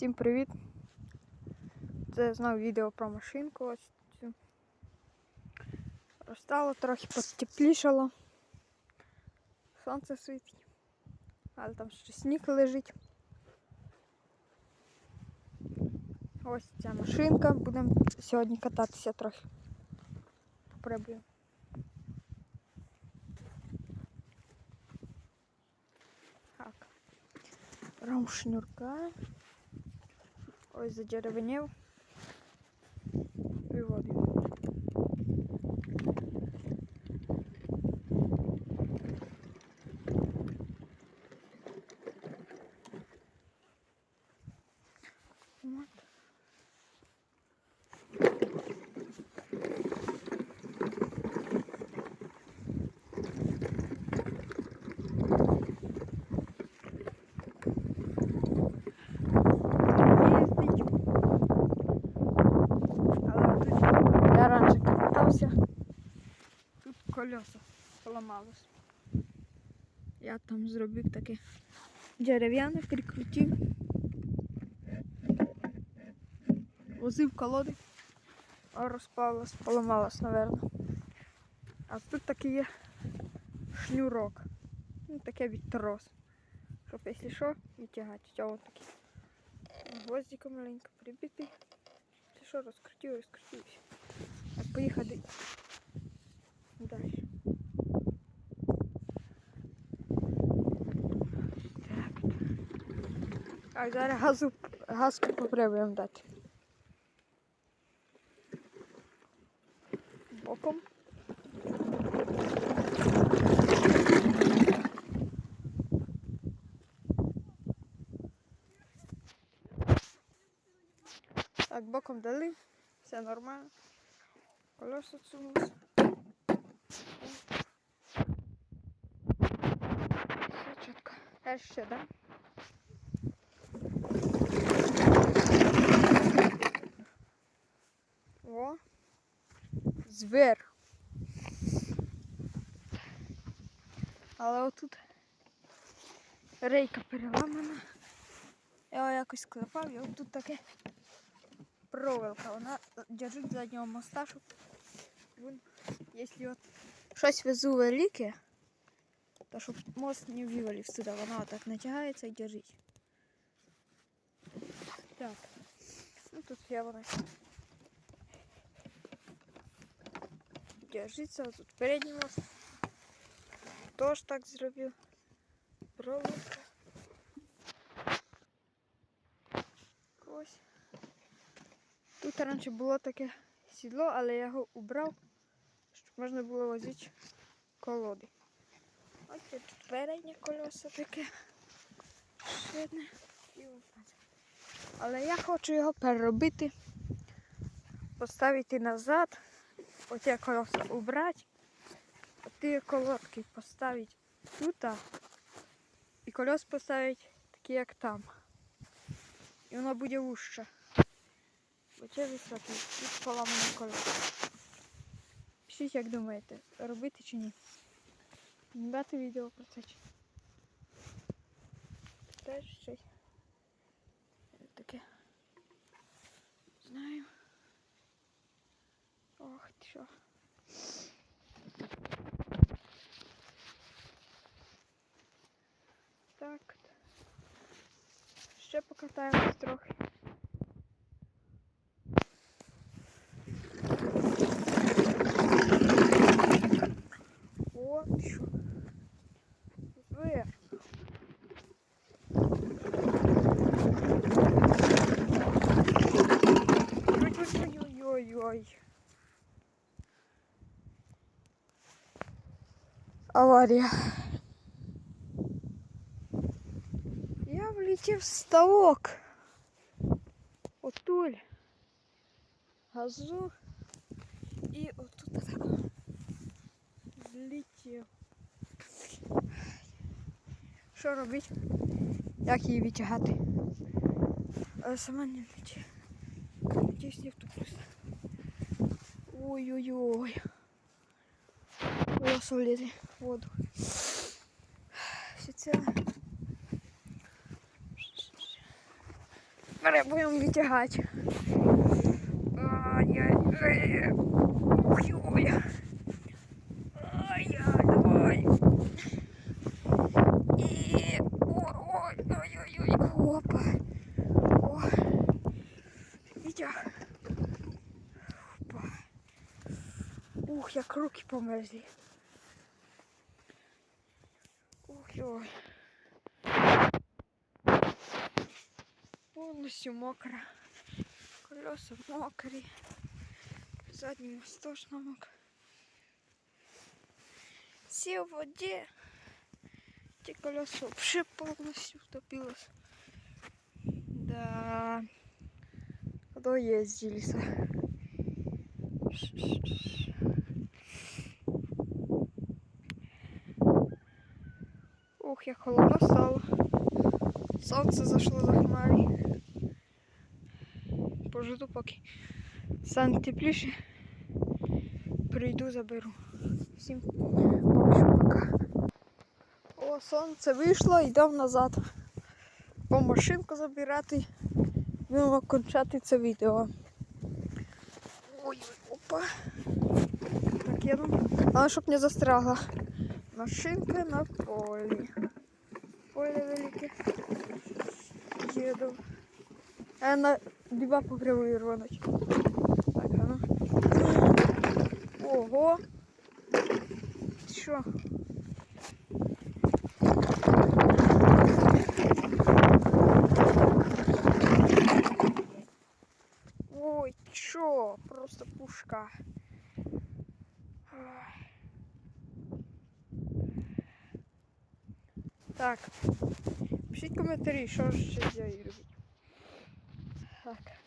Всім привіт! Це знову відео про машинку. Ось цю. Розстало, трохи потеплішало. Сонце світить. Але там ще сніг лежить. Ось ця машинка. Будемо сьогодні кататися трохи. Попробуємо. Так. Шнурка. Ось задеревенів. Виводимо. От. їздить. Але тут я раніше катався. Тут колеса поламалось. Я там зробив таке дерев'яне, прикрутив. Возив колоди, а розпалось, поламалось, напевно. А тут такий є шнурок. Ну, таке від трос. Щоб якщо що, відтягати. Ось такий. Гвоздиком маленько прибитий. Якщо що, розкрутив, розкрутив. Так, поїхали далі. Так. А зараз газу, газку попробуємо дати. Боком. Так, боком дали, все нормально. Колеса отсунулись. Все чітко. Ще, да? О, звір. Але отут рейка переламана. Я якось клепав, і отут таке проволока. Вона держить заднього моста, щоб він, якщо от щось везу велике, то щоб мост не вивалив сюди. Вона отак натягається і держить. Так. Ну тут я вона. Держиться, тут передній мост. Тож так зробив. Проволока. Ось. Тут раніше було таке сідло, але я його убрав, щоб можна було возити колоди. Ось тут переднє колесо таке. Назад. Але я хочу його переробити, поставити назад, оці колеса убрати, оті колодки поставити тут і колес поставити такі, як там. І воно буде вужче. Оце висоти. Тут поламане колесо. Пишіть, як думаєте, робити чи ні. Дати відео про це. Теж щось. Таке. Знаю. Ох, ти що. Так. Ще покатаємось трохи. О, ти що? Звір. Ой-ой-ой-ой-ой. Аварія. Я влетів в ставок. Отуль. Газу. І отут так злетів. Що робити? Як її відтягати? Сама не влетів. Надіюсь, не втуплюсь. Ой-ой-ой. Колесо влізе в воду. Все ціле. Бере, будемо витягати. Ай-яй-яй. Ой-ой. Ай-яй, давай. І... Ой-ой-ой-ой-ой. Опа. О. Витяг. Ух, як руки померзли. Ух, ой. Повністю мокра. Колеса мокрі. Задній мост теж намок. Все в воді. Ті колеса вообще повністю втопилось. Да. Куда ездились? Ух, як холодно стало. Сонце зайшло за хмарі. Пожиду поки стане тепліше. Прийду, заберу. Всім пока. О, сонце вийшло, йдемо назад. По машинку забирати. Будемо кончати це відео. Ой, опа. Так, я думаю. Але щоб не застрягла. Машинка на полі. Поле велике. Їду. А на діба по кривої рвануть. Так, а ну. Ого. Що? Ой, чо? Просто пушка. Так. Пишіть коментарі, що ж ще я її робити. Так.